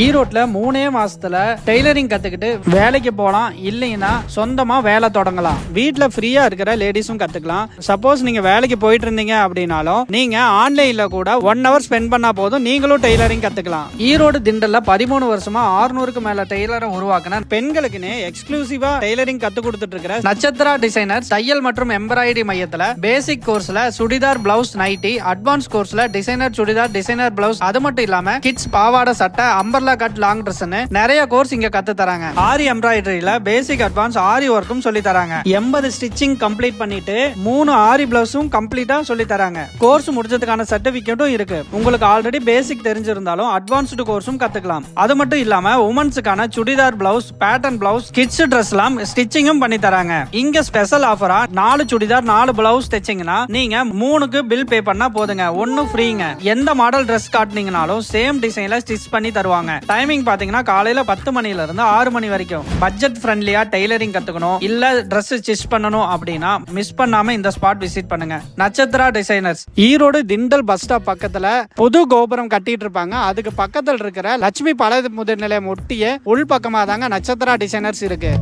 ஈரோட்ல மூணே மாசத்துல டெய்லரிங் கத்துக்கிட்டு வேலைக்கு போகலாம் இல்லைன்னா சொந்தமா வேலை தொடங்கலாம். வீட்டுல ஃப்ரீயா இருக்கிற லேடிஸும் கத்துக்கலாம். சப்போஸ் நீங்க வேலைக்கு போயிட்டு இருந்தீங்க அப்படின்னாலும் நீங்க ஆன்லைன்ல கூட ஒன் ஹவர் ஸ்பெண்ட் பண்ணா போதும் நீங்களும் டெய்லரிங் கத்துக்கலாம். ஈரோடு திண்டல்ல பதிமூணு வருஷமா 600க்கு மேல டெய்லரை உருவாக்குன பெண்களுக்குன்னு எக்ஸ்க்ளூசிவா டெய்லரிங் கத்து கொடுத்துட்டு இருக்கிற நட்சத்திரா டிசைனர் தையல் மற்றும் எம்ப்ராய்டரி மையத்துல பேசிக் கோர்ஸ்ல சுடிதார் பிளவுஸ் நைட்டி அட்வான்ஸ் கோர்ஸ்ல டிசைனர் சுடிதார் டிசைனர் பிளவுஸ் அது மட்டும் இல்லாம கிட்ஸ் பாவாடை சட்டை அம்பர்லா கட் லாங் ட்ரெஸ்னு நிறைய கோர்ஸ் இங்க கத்து தராங்க. ஆரி எம்ப்ராய்டரியில பேசிக் அட்வான்ஸ் ஆரி ஒர்க்கும் சொல்லி தராங்க. எண்பது ஸ்டிச்சிங் கம்ப்ளீட் பண்ணிட்டு மூணு ஆரி பிளவுஸும் கம்ப்ளீட்டா சொல்லி தராங்க. கோர்ஸ் முடிச்சதுக்கான சர்டிபிகேட்டும் இருக்கு. உங்களுக்கு ஆல்ரெடி பேசிக் தெரிஞ்சிருந்தாலும் அட்வான்ஸ்டு கோர்ஸும் கத்துக்கலாம். அது மட்டும் இல்லாம உமன்ஸுக்கான churidar blouse pattern blouse kids ட்ரெஸ்லாம் ஸ்டிச்சிங்கும் பண்ணி தராங்க. இங்க ஸ்பெஷல் ஆஃபரா நாலு சுடிதார் நாலு பிளவுஸ் தைச்சிங்கன்னா நீங்க மூணுக்கு பில் பே பண்ணா போதுங்க. ஒன்னு ஃப்ரீங்க எந்த மாடல் ட்ரெஸ் காட்டினீங்கனாலும் சேம் டிசைன்ல ஸ்டிச் பண்ணி தருவாங்க. டைமிங் பாத்தீங்கன்னா காலையில பத்து மணில இருந்து ஆறு மணி வரைக்கும். பட்ஜெட் ஃப்ரெண்ட்லியா டெய்லரிங் கத்துக்கணும். இல்ல ட்ரெஸ் ஸ்டிச் பண்ணணும் அப்படின்னா மிஸ் பண்ணாம இந்த ஸ்பாட் விசிட் பண்ணுங்க. Natchathira designers Erode Thindal bus stop பக்கத்துல புது கோபுரம் கட்டிட்டு இருப்பாங்க. அதுக்கு பக்கத்தில் இருக்கிற லட்சுமி பல முதிர்நிலையம் ஒட்டிய உள் பக்கமா தாங்க நட்சத்திரா டிசைனர்ஸ் இருக்கு.